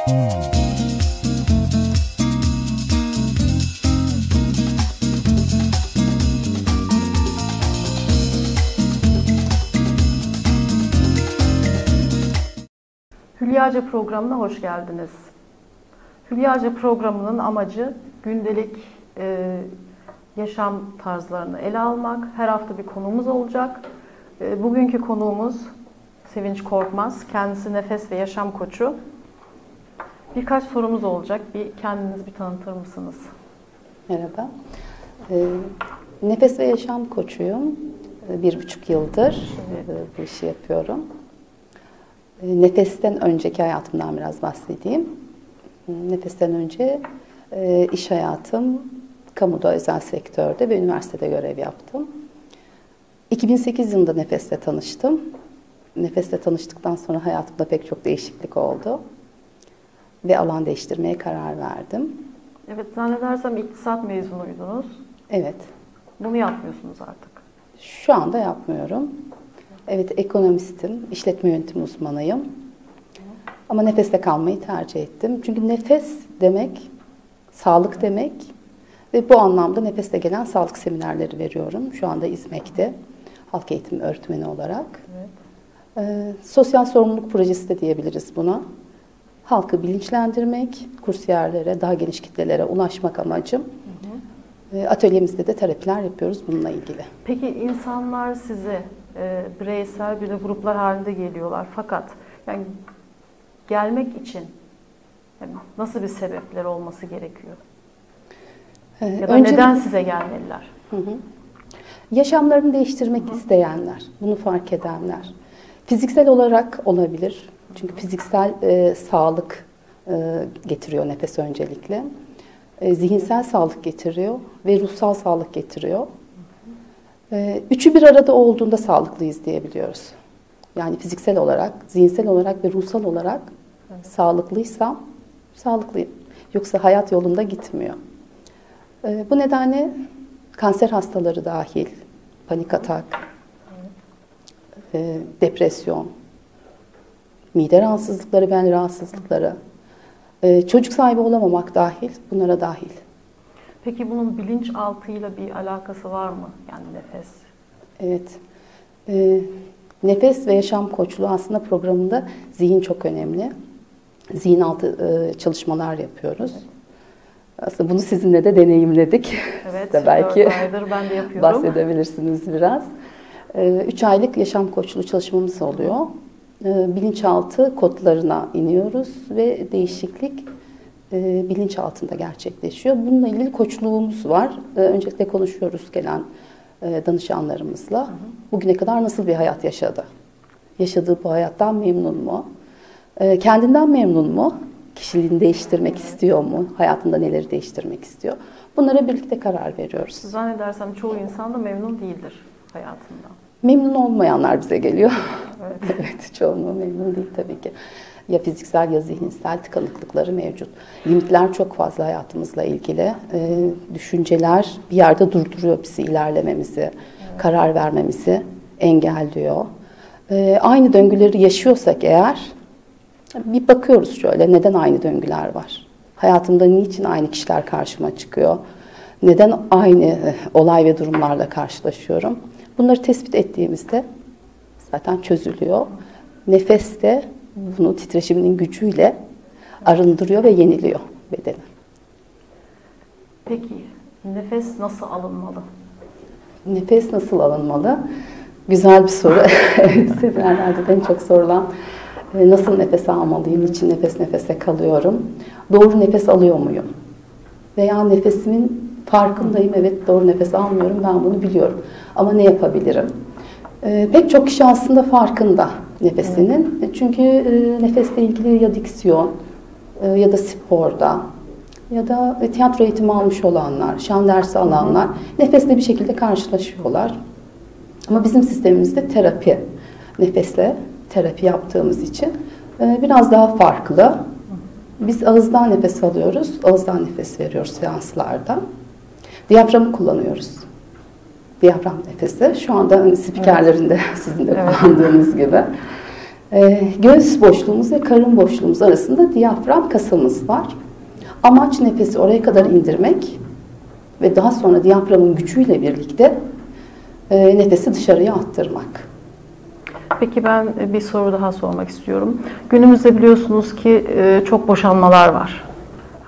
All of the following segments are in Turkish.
Hülyaca programına hoş geldiniz. Hülyaca programının amacı gündelik e, yaşam tarzlarını ele almak. Her hafta bir konuğumuz olacak. E, bugünkü konuğumuz Sevinç Korkmaz. Kendisi nefes ve yaşam koçu. Birkaç sorumuz olacak. Bir kendinizi bir tanıtır mısınız? Merhaba. E, nefes ve yaşam koçuyum. E, bir buçuk yıldır e, bu işi yapıyorum. E, nefesten önceki hayatımdan biraz bahsedeyim. Nefesten önce e, iş hayatım kamuda, özel sektörde ve üniversitede görev yaptım. 2008 yılında Nefes'le tanıştım. Nefes'le tanıştıktan sonra hayatımda pek çok değişiklik oldu. Ve alan değiştirmeye karar verdim. Evet, zannedersem iktisat mezunuydunuz. Evet. Bunu yapmıyorsunuz artık. Şu anda yapmıyorum. Evet, ekonomistim, işletme yönetimi uzmanıyım. Ama nefeste kalmayı tercih ettim. Çünkü nefes demek, sağlık demek ve bu anlamda nefeste gelen sağlık seminerleri veriyorum. Şu anda İzmek'te halk eğitimi öğretmeni olarak. Evet. Ee, sosyal sorumluluk projesi de diyebiliriz buna. Halkı bilinçlendirmek, kursiyerlere, daha geniş kitlelere ulaşmak amacım. Atölyemizde de terapiler yapıyoruz bununla ilgili. Peki insanlar size e, bireysel bir de gruplar halinde geliyorlar. Fakat yani gelmek için yani nasıl bir sebepler olması gerekiyor? Ee, Ya da öncelikle- neden size gelmeliler? Hı hı. Yaşamlarını değiştirmek isteyenler, bunu fark edenler. Fiziksel olarak olabilir. Çünkü fiziksel e, sağlık e, getiriyor nefes öncelikle. E, zihinsel sağlık getiriyor ve ruhsal sağlık getiriyor. E, üçü bir arada olduğunda sağlıklıyız diyebiliyoruz. Yani fiziksel olarak, zihinsel olarak ve ruhsal olarak sağlıklıysam sağlıklıyım. Yoksa hayat yolunda gitmiyor. E, bu nedenle kanser hastaları dahil, panik atak, e, depresyon, mide rahatsızlıkları, bel rahatsızlıkları, e, çocuk sahibi olamamak dahil, bunlara dahil. Peki bunun bilinçaltıyla bir alakası var mı? Yani nefes. Evet. E, nefes ve yaşam koçluğu aslında programında zihin çok önemli. Zihin altı e, çalışmalar yapıyoruz. Aslında bunu sizinle de deneyimledik. Evet, de belki aydır ben de yapıyorum. bahsedebilirsiniz biraz. Ee, Üç aylık yaşam koçluğu çalışmamız oluyor. Ee, Bilinçaltı kodlarına iniyoruz ve değişiklik e, bilinçaltında gerçekleşiyor. Bununla ilgili koçluğumuz var. Ee, Öncelikle konuşuyoruz gelen e, danışanlarımızla. Bugüne kadar nasıl bir hayat yaşadı? Yaşadığı bu hayattan memnun mu? Ee, Kendinden memnun mu? Kişiliğini değiştirmek istiyor mu? Hayatında neleri değiştirmek istiyor? Bunlara birlikte karar veriyoruz. Zannedersem çoğu insan da memnun değildir hayatından. Memnun olmayanlar bize geliyor. Evet. evet, çoğunluğu memnun değil tabii ki. Ya fiziksel ya zihinsel tıkanıklıkları mevcut. Limitler çok fazla hayatımızla ilgili. Ee, düşünceler bir yerde durduruyor bizi ilerlememizi, karar vermemizi engelliyor. Ee, aynı döngüleri yaşıyorsak eğer bir bakıyoruz şöyle neden aynı döngüler var? Hayatımda niçin aynı kişiler karşıma çıkıyor? Neden aynı eh, olay ve durumlarla karşılaşıyorum? Bunları tespit ettiğimizde zaten çözülüyor. Nefes de bunu titreşiminin gücüyle arındırıyor ve yeniliyor bedeni. Peki nefes nasıl alınmalı? Nefes nasıl alınmalı? Güzel bir soru. Seminerlerde de en çok sorulan e, nasıl nefes almalıyım, için nefes nefese kalıyorum, doğru nefes alıyor muyum? Veya nefesimin farkındayım, evet doğru nefes almıyorum, ben bunu biliyorum. Ama ne yapabilirim? E, pek çok kişi aslında farkında nefesinin. E, Çünkü e, nefesle ilgili ya diksiyon e, ya da sporda ya da e, tiyatro eğitimi almış olanlar, şan dersi alanlar nefesle bir şekilde karşılaşıyorlar. Ama bizim sistemimizde terapi, nefesle terapi yaptığımız için e, biraz daha farklı. Biz ağızdan nefes alıyoruz, ağızdan nefes veriyoruz seanslarda. Diyaframı kullanıyoruz. Diyafram nefesi. Şu anda hani spikerlerin de sizin de Evet. kullandığınız gibi. Ee, göğüs boşluğumuz ve karın boşluğumuz arasında diyafram kasımız var. Amaç nefesi oraya kadar indirmek ve daha sonra diyaframın gücüyle birlikte e, nefesi dışarıya attırmak. Peki ben bir soru daha sormak istiyorum. Günümüzde biliyorsunuz ki e, çok boşanmalar var.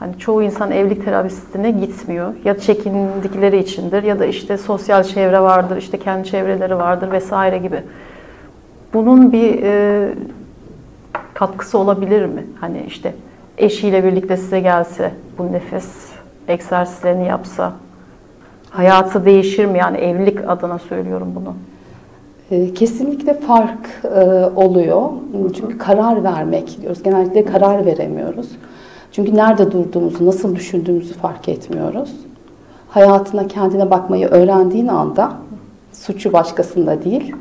Hani çoğu insan evlilik terapisine gitmiyor. Ya çekindikleri içindir ya da işte sosyal çevre vardır, işte kendi çevreleri vardır vesaire gibi. Bunun bir e, katkısı olabilir mi? Hani işte eşiyle birlikte size gelse, bu nefes egzersizlerini yapsa hayatı değişir mi? Yani evlilik adına söylüyorum bunu. E, kesinlikle fark e, oluyor. Çünkü karar vermek diyoruz. Genellikle karar veremiyoruz. Çünkü nerede durduğumuzu, nasıl düşündüğümüzü fark etmiyoruz. Hayatına, kendine bakmayı öğrendiğin anda suçu başkasında değil,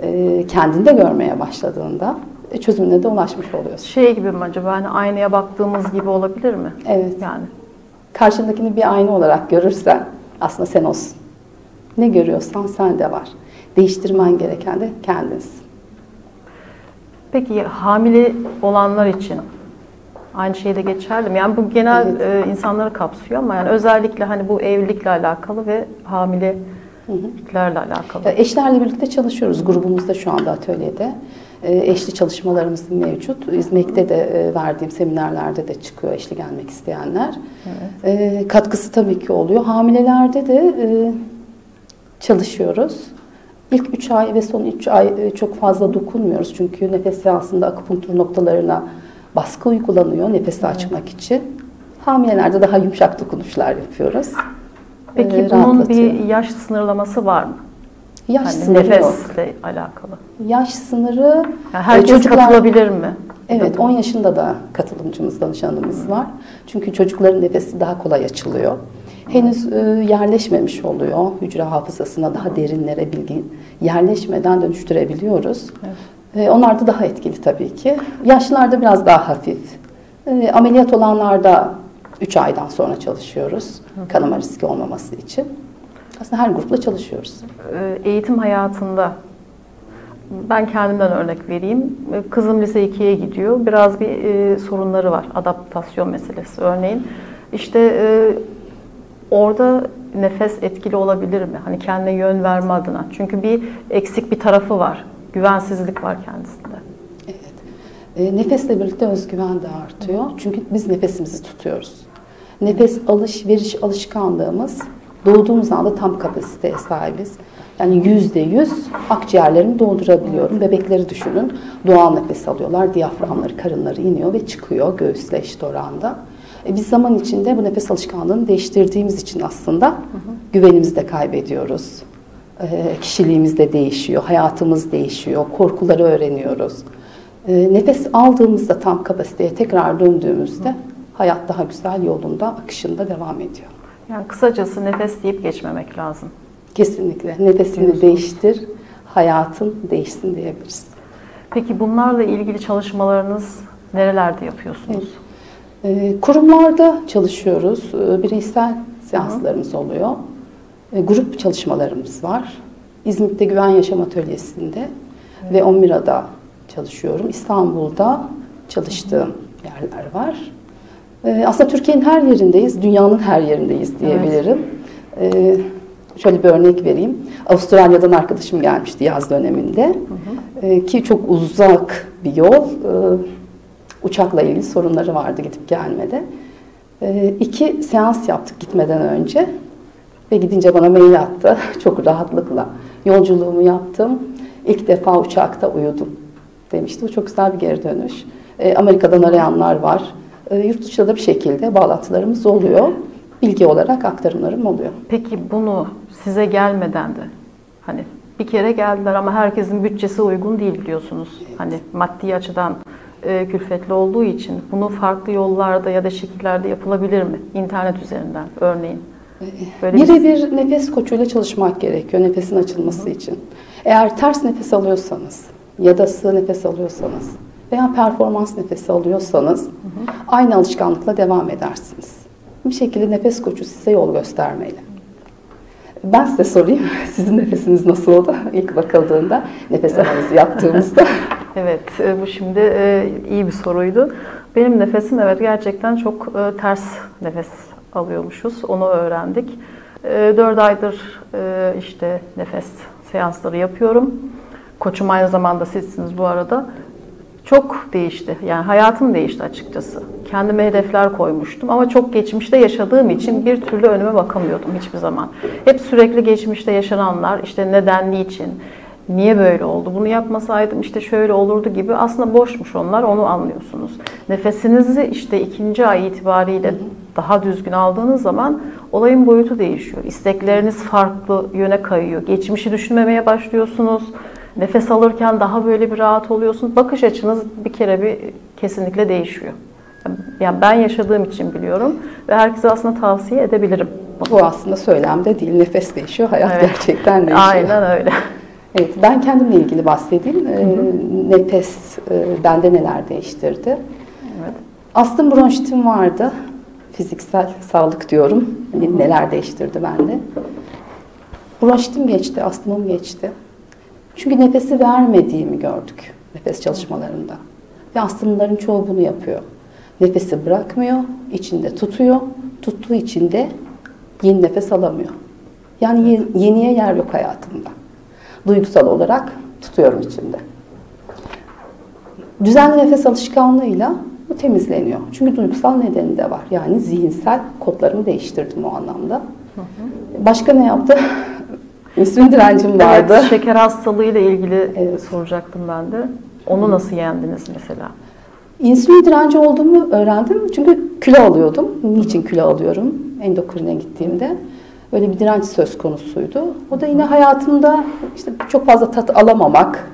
e, kendinde görmeye başladığında çözümüne de ulaşmış oluyorsun. Şey gibi mi acaba? Hani aynaya baktığımız gibi olabilir mi? Evet. Yani Karşındakini bir ayna olarak görürsen aslında sen olsun. Ne görüyorsan sende var. Değiştirmen gereken de kendinsin. Peki hamile olanlar için aynı şey de geçerli mi? Yani bu genel e, insanları kapsıyor ama yani özellikle hani bu evlilikle alakalı ve hamileliklerle alakalı. Ya Eşlerle birlikte çalışıyoruz. Grubumuzda şu anda atölyede. E, Eşli çalışmalarımız mevcut. İzmek'te de e, verdiğim seminerlerde de çıkıyor eşli gelmek isteyenler. E, Katkısı tabii ki oluyor. Hamilelerde de e, çalışıyoruz. İlk 3 ay ve son 3 ay e, çok fazla dokunmuyoruz. Çünkü nefes seansında akupunktur noktalarına baskı uygulanıyor nefesi açmak için. Hamilelerde daha yumuşak dokunuşlar yapıyoruz. Peki E, bunun bir yaş sınırlaması var mı? yaş Hani sınırı yok. nefesle alakalı. Yaş sınırı Yani herkes çocuklar- katılabilir mi? Evet 10 yaşında da katılımcımız, danışanımız var. Çünkü çocukların nefesi daha kolay açılıyor. Henüz e, yerleşmemiş oluyor hücre hafızasına daha derinlere bilgi yerleşmeden dönüştürebiliyoruz. E, onlar da daha etkili tabii ki. Yaşlılarda biraz daha hafif. E, ameliyat olanlarda 3 aydan sonra çalışıyoruz. Kanama riski olmaması için. Aslında her grupla çalışıyoruz. E, Eğitim hayatında ben kendimden örnek vereyim. Kızım lise 2'ye gidiyor. Biraz bir e, sorunları var. Adaptasyon meselesi örneğin. İşte e, orada nefes etkili olabilir mi? Hani kendine yön verme adına. Çünkü bir eksik bir tarafı var. Güvensizlik var kendisinde. E, Nefesle birlikte özgüven de artıyor. Çünkü biz nefesimizi tutuyoruz. Nefes alışveriş alışkanlığımız doğduğumuz anda tam kapasiteye sahibiz. Yani yüzde yüz akciğerlerimi doldurabiliyorum. Bebekleri düşünün. Doğal nefes alıyorlar. Diyaframları, karınları iniyor ve çıkıyor göğüsle eşit oranda. E biz zaman içinde bu nefes alışkanlığını değiştirdiğimiz için aslında güvenimizi de kaybediyoruz. E, kişiliğimiz de değişiyor, hayatımız değişiyor, korkuları öğreniyoruz. E, nefes aldığımızda tam kapasiteye tekrar döndüğümüzde hayat daha güzel yolunda, akışında devam ediyor. Yani kısacası nefes deyip geçmemek lazım. Kesinlikle nefesini değiştir, hayatın değişsin diyebiliriz. Peki bunlarla ilgili çalışmalarınız nerelerde yapıyorsunuz? E, kurumlarda çalışıyoruz, bireysel seanslarımız oluyor. E, grup çalışmalarımız var. İzmit'te Güven Yaşam Atölyesi'nde ve Omira'da çalışıyorum. İstanbul'da çalıştığım yerler var. E, aslında Türkiye'nin her yerindeyiz, dünyanın her yerindeyiz diyebilirim. E, şöyle bir örnek vereyim. Avustralya'dan arkadaşım gelmişti yaz döneminde. E, ki çok uzak bir yol. E, uçakla ilgili sorunları vardı gidip gelmede. E, iki seans yaptık gitmeden önce. Ve gidince bana mail attı. Çok rahatlıkla yolculuğumu yaptım. İlk defa uçakta uyudum demişti. Bu çok güzel bir geri dönüş. E, Amerika'dan arayanlar var. E, yurt dışında da bir şekilde bağlantılarımız oluyor. Bilgi olarak aktarımlarım oluyor. Peki bunu size gelmeden de hani bir kere geldiler ama herkesin bütçesi uygun değil biliyorsunuz. Hani maddi açıdan e, külfetli olduğu için bunu farklı yollarda ya da şekillerde yapılabilir mi? İnternet üzerinden örneğin. Birebir nefes koçuyla çalışmak gerekiyor nefesin açılması için. Eğer ters nefes alıyorsanız ya da sığ nefes alıyorsanız veya performans nefesi alıyorsanız aynı alışkanlıkla devam edersiniz. Bir şekilde nefes koçu size yol göstermeli. Ben size sorayım, sizin nefesiniz nasıl oldu ilk bakıldığında, nefes analizi yaptığımızda? Evet, e, bu şimdi e, iyi bir soruydu. Benim nefesim evet gerçekten çok e, ters nefes alıyormuşuz. Onu öğrendik. 4 aydır e, işte nefes seansları yapıyorum. Koçum aynı zamanda sizsiniz bu arada. Çok değişti. Yani hayatım değişti açıkçası. Kendime hedefler koymuştum ama çok geçmişte yaşadığım için bir türlü önüme bakamıyordum hiçbir zaman. Hep sürekli geçmişte yaşananlar, işte neden, niçin, niye böyle oldu, bunu yapmasaydım işte şöyle olurdu gibi aslında boşmuş onlar, onu anlıyorsunuz. Nefesinizi işte ikinci ay itibariyle daha düzgün aldığınız zaman olayın boyutu değişiyor. İstekleriniz farklı yöne kayıyor. Geçmişi düşünmemeye başlıyorsunuz. Nefes alırken daha böyle bir rahat oluyorsunuz. Bakış açınız bir kere bir kesinlikle değişiyor. Yani ben yaşadığım için biliyorum ve herkese aslında tavsiye edebilirim. Bu aslında söylemde değil, nefes değişiyor, hayat evet. gerçekten değişiyor. Aynen öyle. Evet, ben kendimle ilgili bahsedeyim. Hı hı. Ee, nefes e, bende neler değiştirdi? Evet. Astım bronşitim vardı. Fiziksel sağlık diyorum. Hani neler değiştirdi bende? Bronşitim geçti, astımım geçti. Çünkü nefesi vermediğimi gördük nefes çalışmalarında. Ve astımların çoğu bunu yapıyor. Nefesi bırakmıyor, içinde tutuyor. Tuttuğu için de yeni nefes alamıyor. Yani yeniye yer yok hayatımda. Duygusal olarak tutuyorum içimde. Düzenli nefes alışkanlığıyla temizleniyor. Çünkü duygusal nedeni de var. Yani zihinsel kodlarımı değiştirdim o anlamda. Başka ne yaptı? İnsülin direncim vardı. Evet, şeker hastalığıyla ilgili evet. soracaktım ben de. Onu nasıl yendiniz mesela? İnsülin direnci olduğumu öğrendim. Çünkü kilo alıyordum. Niçin kilo alıyorum? Endokrine gittiğimde. Böyle bir direnç söz konusuydu. O da yine hayatımda işte çok fazla tat alamamak,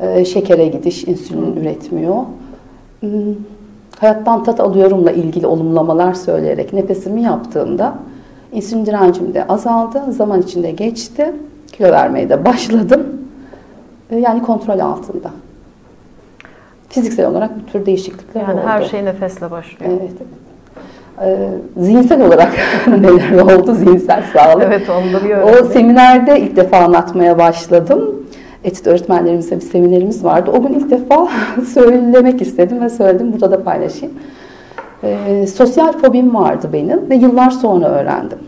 e, şekere gidiş, insülin üretmiyor. Hayattan tat alıyorumla ilgili olumlamalar söyleyerek nefesimi yaptığımda insülin direncim de azaldı. Zaman içinde geçti. Kilo vermeye de başladım. Yani kontrol altında. Fiziksel olarak bir tür değişiklikler yani oldu. Yani her şey nefesle başlıyor. Evet. Ee, zihinsel olarak neler oldu? Zihinsel sağlık. Evet onu da bir O seminerde ilk defa anlatmaya başladım. Etüt öğretmenlerimizle bir seminerimiz vardı. O gün ilk defa söylemek istedim ve söyledim. Burada da paylaşayım. Ee, sosyal fobim vardı benim ve yıllar sonra öğrendim.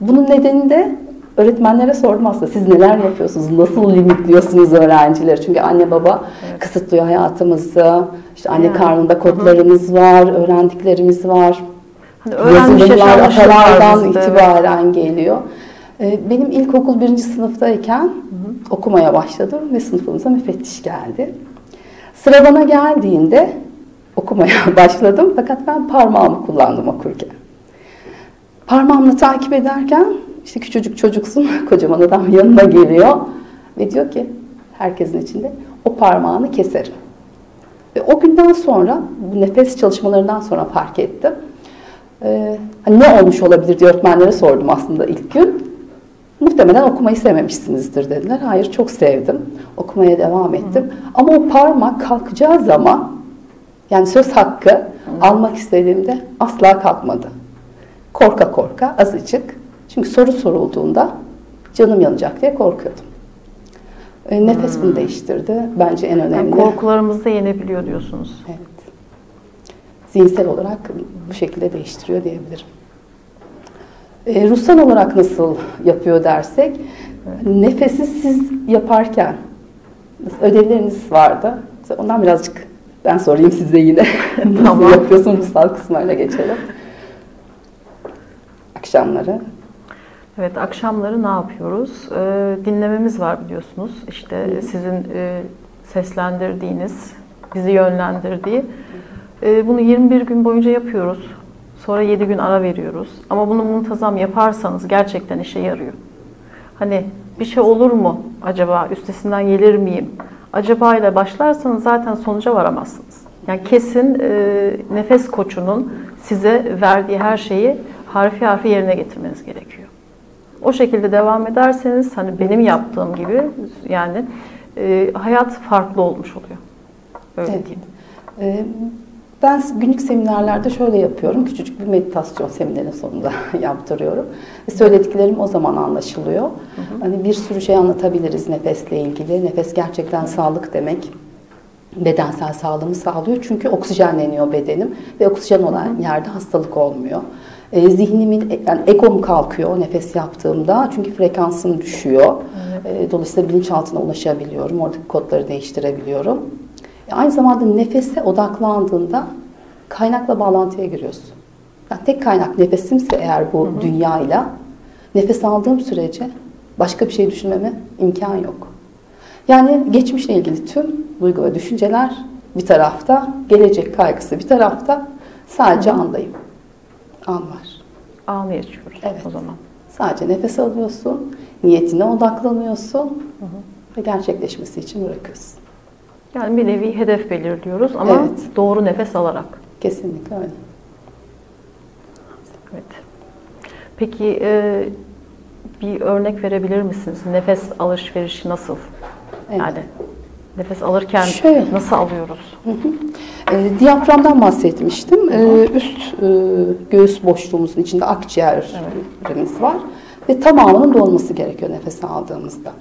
Bunun nedeni de öğretmenlere sordum aslında siz neler yapıyorsunuz, nasıl limitliyorsunuz öğrencileri? Çünkü anne baba evet. kısıtlıyor hayatımızı, işte anne yani. karnında kodlarımız Hı-hı. var, öğrendiklerimiz var. Hani Yazılımlar atalardan itibaren evet. geliyor. Ee, benim ilkokul birinci sınıftayken. Okumaya başladım ve sınıfımıza müfettiş geldi. Sıra bana geldiğinde okumaya başladım fakat ben parmağımı kullandım okurken. Parmağımla takip ederken işte küçücük çocuksun, kocaman adam yanına geliyor ve diyor ki herkesin içinde o parmağını keserim. Ve o günden sonra bu nefes çalışmalarından sonra fark ettim. Ee, hani ne olmuş olabilir diye öğretmenlere sordum aslında ilk gün. Muhtemelen okumayı sevmemişsinizdir dediler. Hayır çok sevdim. Okumaya devam ettim. Hı. Ama o parmak kalkacağı zaman yani söz hakkı Hı. almak istediğimde asla kalkmadı. Korka korka azıcık çünkü soru sorulduğunda canım yanacak diye korkuyordum. E, nefes hmm. bunu değiştirdi. Bence en önemli. Yani korkularımızı da yenebiliyor diyorsunuz. Evet. Zihinsel olarak bu şekilde değiştiriyor diyebilirim. E, ruhsal olarak nasıl yapıyor dersek, nefesi siz yaparken ödevleriniz vardı. Ondan birazcık ben sorayım size yine. tamam. nasıl yapıyorsun ruhsal kısmıyla geçelim. Akşamları Evet, akşamları ne yapıyoruz? Ee, dinlememiz var biliyorsunuz. İşte Hı. sizin e, seslendirdiğiniz, bizi yönlendirdiği. E, bunu 21 gün boyunca yapıyoruz. Sonra 7 gün ara veriyoruz. Ama bunu muntazam yaparsanız gerçekten işe yarıyor. Hani bir şey olur mu acaba? Üstesinden gelir miyim? Acaba ile başlarsanız zaten sonuca varamazsınız. Yani kesin e, nefes koçunun size verdiği her şeyi harfi harfi yerine getirmeniz gerekiyor. O şekilde devam ederseniz hani benim yaptığım gibi yani e, hayat farklı olmuş oluyor. Öyle evet. diyeyim. Ee, Ben günlük seminerlerde şöyle yapıyorum. Küçücük bir meditasyon seminerin sonunda yaptırıyorum. Ve söylediklerim o zaman anlaşılıyor. Hı hı. Hani bir sürü şey anlatabiliriz nefesle ilgili. Nefes gerçekten sağlık demek. Bedensel sağlığımı sağlıyor. Çünkü oksijenleniyor bedenim ve oksijen olan yerde hastalık olmuyor. E, zihnimin, yani egom kalkıyor nefes yaptığımda. Çünkü frekansım düşüyor. Evet. E, dolayısıyla bilinçaltına ulaşabiliyorum. Oradaki kodları değiştirebiliyorum. E, aynı zamanda nefese odaklandığında kaynakla bağlantıya giriyorsun. Yani tek kaynak nefesimse eğer bu hı hı. dünyayla nefes aldığım sürece başka bir şey düşünmeme imkan yok. Yani geçmişle ilgili tüm duygu ve düşünceler bir tarafta, gelecek kaygısı bir tarafta sadece hı hı. andayım. An var. Anı yaşıyoruz evet. o zaman. Sadece nefes alıyorsun, niyetine odaklanıyorsun hı hı. ve gerçekleşmesi için bırakıyorsun. Yani bir nevi hedef belirliyoruz ama evet. doğru nefes alarak. Kesinlikle öyle. Evet. Peki e, bir örnek verebilir misiniz? Nefes alışverişi nasıl? Evet. Yani nefes alırken Şöyle. nasıl alıyoruz? Hı hı. E, diyaframdan bahsetmiştim. E, üst e, göğüs boşluğumuzun içinde akciğerimiz evet. var ve tamamının dolması gerekiyor nefes aldığımızda.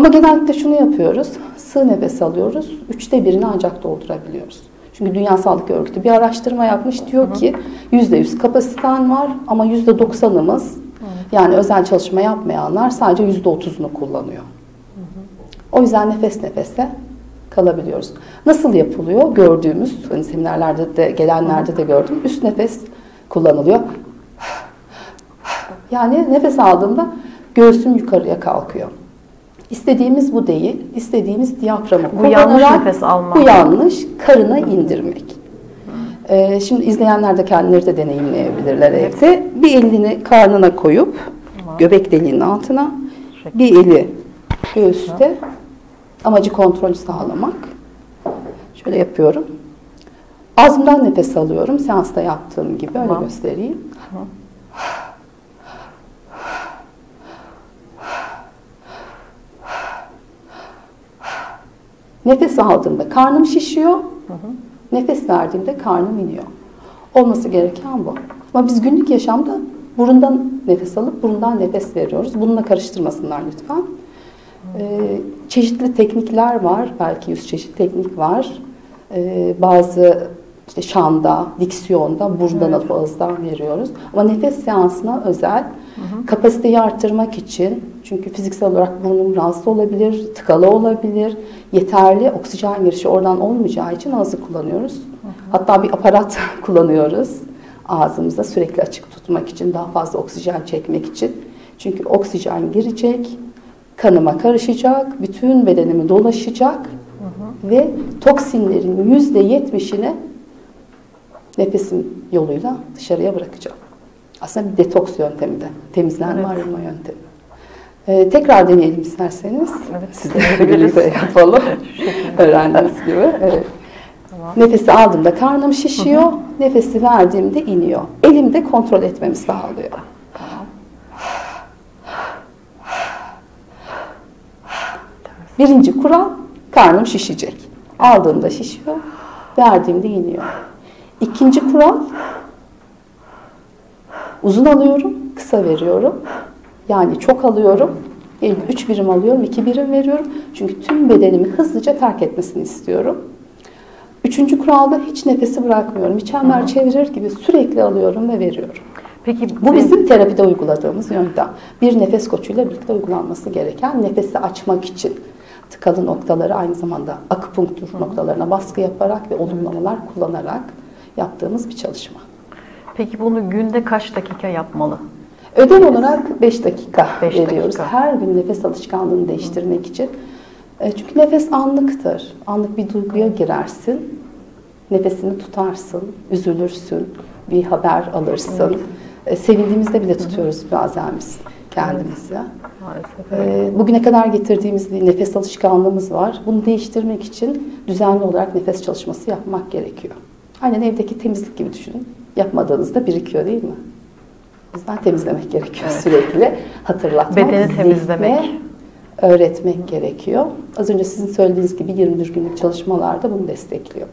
Ama genellikle şunu yapıyoruz. Sığ nefes alıyoruz. Üçte birini ancak doldurabiliyoruz. Çünkü Dünya Sağlık Örgütü bir araştırma yapmış. Diyor ki yüzde yüz kapasiten var ama yüzde doksanımız yani özel çalışma yapmayanlar sadece yüzde otuzunu kullanıyor. O yüzden nefes nefese kalabiliyoruz. Nasıl yapılıyor? Gördüğümüz, hani seminerlerde de gelenlerde de gördüm. Üst nefes kullanılıyor. Yani nefes aldığımda göğsüm yukarıya kalkıyor. İstediğimiz bu değil. İstediğimiz diyaframı bu yanlış nefes almak. Bu yanlış. Karına indirmek. Ee, şimdi izleyenler de kendileri de deneyimleyebilirler evet. evde. Bir elini karnına koyup tamam. göbek deliğinin altına bir eli göğüste amacı kontrolü sağlamak. Şöyle yapıyorum. Ağzımdan nefes alıyorum. Seansta yaptığım gibi öyle tamam. göstereyim. Tamam. Nefes aldığımda karnım şişiyor. Hı hı. Nefes verdiğimde karnım iniyor. Olması gereken bu. Ama biz günlük yaşamda burundan nefes alıp burundan nefes veriyoruz. Bununla karıştırmasınlar lütfen. Ee, çeşitli teknikler var. Belki yüz çeşit teknik var. Ee, bazı işte şanda, diksiyonda burundan evet. alıp ağızdan veriyoruz. Ama nefes seansına özel hı kapasiteyi arttırmak için çünkü fiziksel olarak burnum rahatsız olabilir, tıkalı olabilir. Yeterli oksijen girişi oradan olmayacağı için ağzı kullanıyoruz. Hı hı. Hatta bir aparat kullanıyoruz ağzımıza sürekli açık tutmak için, daha fazla oksijen çekmek için. Çünkü oksijen girecek, kanıma karışacak, bütün bedenimi dolaşacak hı hı. ve toksinlerin yüzde yetmişini nefesim yoluyla dışarıya bırakacağım. Aslında bir detoks yöntemi de, temizlenme evet. arınma yöntemi. Ee, tekrar deneyelim isterseniz. Evet, Siz de birlikte yapalım. Öğrendiğiniz gibi. Evet. Tamam. Nefesi aldığımda karnım şişiyor, hı hı. nefesi verdiğimde iniyor. Elimde kontrol etmemi sağlıyor. Birinci kural karnım şişecek. Aldığımda şişiyor, verdiğimde iniyor. İkinci kural uzun alıyorum, kısa veriyorum. Yani çok alıyorum, üç birim alıyorum, iki birim veriyorum. Çünkü tüm bedenimi hızlıca terk etmesini istiyorum. Üçüncü kuralda hiç nefesi bırakmıyorum. Bir çember çevirir gibi sürekli alıyorum ve veriyorum. Peki bu bizim terapide uyguladığımız yöntem. Bir nefes koçuyla birlikte uygulanması gereken nefesi açmak için tıkalı noktaları aynı zamanda akupunktur noktalarına baskı yaparak ve olumlamalar kullanarak yaptığımız bir çalışma. Peki bunu günde kaç dakika yapmalı? Ödev olarak 5 dakika beş veriyoruz. Dakika. Her gün nefes alışkanlığını değiştirmek için. E, çünkü nefes anlıktır. Anlık bir duyguya girersin. Nefesini tutarsın, üzülürsün, bir haber alırsın. Evet. Sevindiğimizde bile tutuyoruz bazen biz kendimizi. Maalesef. Ee, bugüne kadar getirdiğimiz bir nefes alışkanlığımız var. Bunu değiştirmek için düzenli olarak nefes çalışması yapmak gerekiyor. Aynen evdeki temizlik gibi düşünün. Yapmadığınızda birikiyor değil mi? O yüzden temizlemek gerekiyor evet. sürekli. Hatırlatmak, Bedeni temizlemek. öğretmek gerekiyor. Az önce sizin söylediğiniz gibi 21 günlük çalışmalarda bunu destekliyor.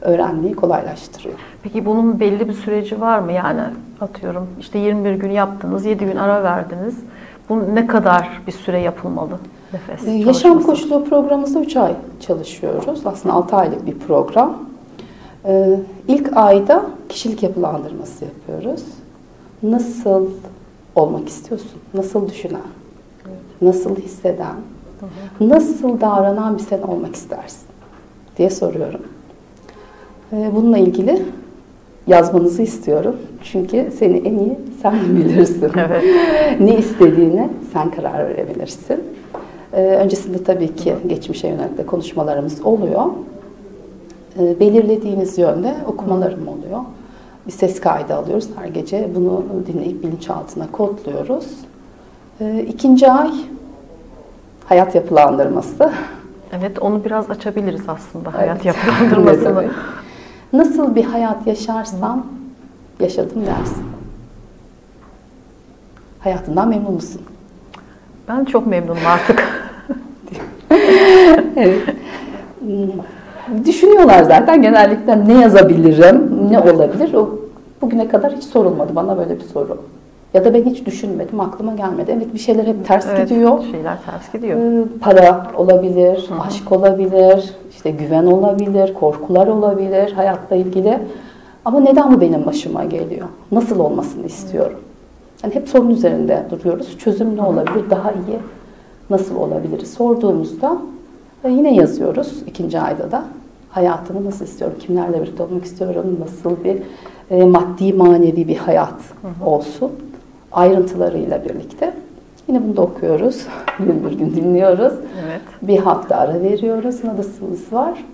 öğrenmeyi kolaylaştırıyor. Peki bunun belli bir süreci var mı? Yani atıyorum işte 21 gün yaptınız, 7 gün ara verdiniz. Bu ne kadar bir süre yapılmalı nefes Ee, Yaşam koçluğu programımızda 3 ay çalışıyoruz. Aslında 6 aylık bir program. Ee, İlk ayda kişilik yapılandırması yapıyoruz. Nasıl olmak istiyorsun? Nasıl düşünen? Nasıl hisseden? Nasıl davranan bir sen olmak istersin? diye soruyorum. Ee, Bununla ilgili yazmanızı istiyorum. Çünkü seni en iyi sen bilirsin. Evet. ne istediğine sen karar verebilirsin. Ee, öncesinde tabii ki geçmişe yönelik de konuşmalarımız oluyor. Ee, belirlediğimiz yönde okumalarım oluyor. Bir ses kaydı alıyoruz her gece. Bunu dinleyip bilinçaltına kodluyoruz. Ee, ikinci ay hayat yapılandırması. Evet, onu biraz açabiliriz aslında Evet. hayat yapılandırmasını. Nasıl bir hayat yaşarsam yaşadım dersin. Hayatından memnun musun? ben çok memnunum artık. Evet. Düşünüyorlar zaten genellikle ne yazabilirim, ne olabilir? O bugüne kadar hiç sorulmadı bana böyle bir soru. Ya da ben hiç düşünmedim, aklıma gelmedi. Evet bir şeyler hep ters evet, gidiyor. Şeyler ters gidiyor. Ee, Para olabilir, aşk olabilir, işte güven olabilir, korkular olabilir hayatla ilgili. Ama neden bu benim başıma geliyor? Nasıl olmasını istiyorum? Yani hep sorun üzerinde duruyoruz. Çözüm ne olabilir? Daha iyi nasıl olabilir? Sorduğumuzda e, yine yazıyoruz ikinci ayda da. Hayatımı nasıl istiyorum? Kimlerle birlikte olmak istiyorum? Nasıl bir e, maddi manevi bir hayat olsun? Ayrıntılarıyla birlikte. Yine bunu da okuyoruz. 21 gün dinliyoruz. Evet. Bir hafta ara veriyoruz. Nadasımız var.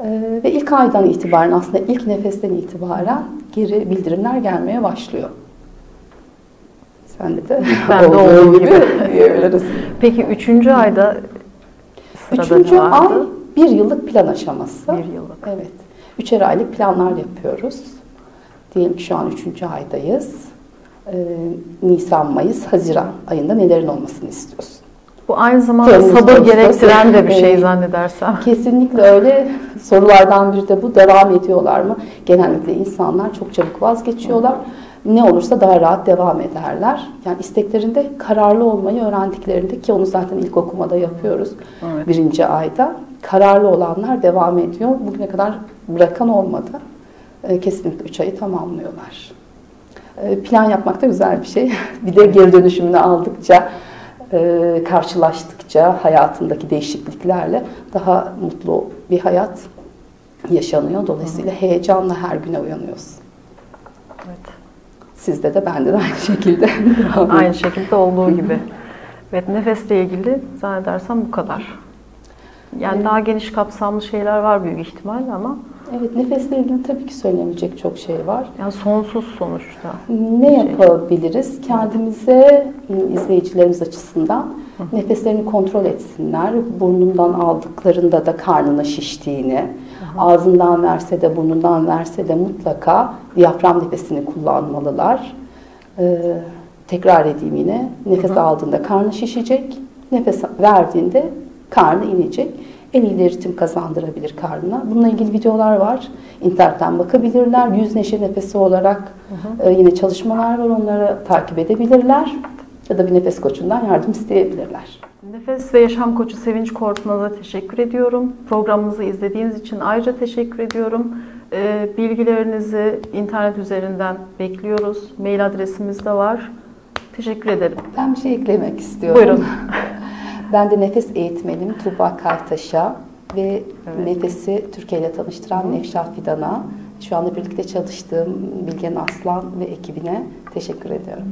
Ee, ve ilk aydan itibaren aslında ilk nefesten itibaren geri bildirimler gelmeye başlıyor. Sen de de Ben de olduğu gibi. diyebiliriz. Peki üçüncü ayda sırada Üçüncü ay? Bir yıllık plan aşaması. Bir yıllık. Evet. Üçer aylık planlar yapıyoruz. Diyelim ki şu an üçüncü aydayız. Ee, Nisan, Mayıs, Haziran ayında nelerin olmasını istiyorsun? Bu aynı zamanda Temmuz, sabır gerektiren de bir şey zannedersem. Kesinlikle öyle. Sorulardan biri de bu. Devam ediyorlar mı? Genellikle insanlar çok çabuk vazgeçiyorlar. Ne olursa daha rahat devam ederler. Yani isteklerinde kararlı olmayı öğrendiklerinde ki onu zaten ilk okumada yapıyoruz. Evet. Birinci ayda. Kararlı olanlar devam ediyor. Bugüne kadar bırakan olmadı. Ee, Kesinlikle üç ayı tamamlıyorlar. Ee, Plan yapmak da güzel bir şey. Bir de geri dönüşümünü aldıkça, e, karşılaştıkça hayatındaki değişikliklerle daha mutlu bir hayat yaşanıyor. Dolayısıyla heyecanla her güne uyanıyoruz. Evet. Sizde de bende de aynı şekilde. Aynı şekilde olduğu gibi. Evet nefesle ilgili zannedersem bu kadar. Yani Evet. daha geniş kapsamlı şeyler var büyük ihtimal ama Evet, nefesle ilgili tabii ki söylemeyecek çok şey var. yani sonsuz sonuçta. Ne yapabiliriz? Kendimize, izleyicilerimiz açısından nefeslerini kontrol etsinler. Burnundan aldıklarında da karnına şiştiğini, ağzından verse de burnundan verse de mutlaka diyafram nefesini kullanmalılar. Ee, tekrar edeyim yine. Nefes aldığında karnı şişecek, nefes verdiğinde karnı inecek. En iyi ritim kazandırabilir karnına. Bununla ilgili videolar var. İnternetten bakabilirler. Yüz neşe nefesi olarak e, yine çalışmalar var. Onları takip edebilirler. Ya da bir nefes koçundan yardım isteyebilirler. Nefes ve Yaşam Koçu Sevinç Korkmaz'a teşekkür ediyorum. Programımızı izlediğiniz için ayrıca teşekkür ediyorum. Ee, Bilgilerinizi internet üzerinden bekliyoruz. Mail adresimiz de var. Teşekkür ederim. Ben bir şey eklemek istiyorum. Buyurun. Ben de nefes eğitmenim Tuğba Kartaş'a ve Evet. nefesi Türkiye ile tanıştıran Nevşat Fidan'a, şu anda birlikte çalıştığım Bilgen Aslan ve ekibine teşekkür ediyorum.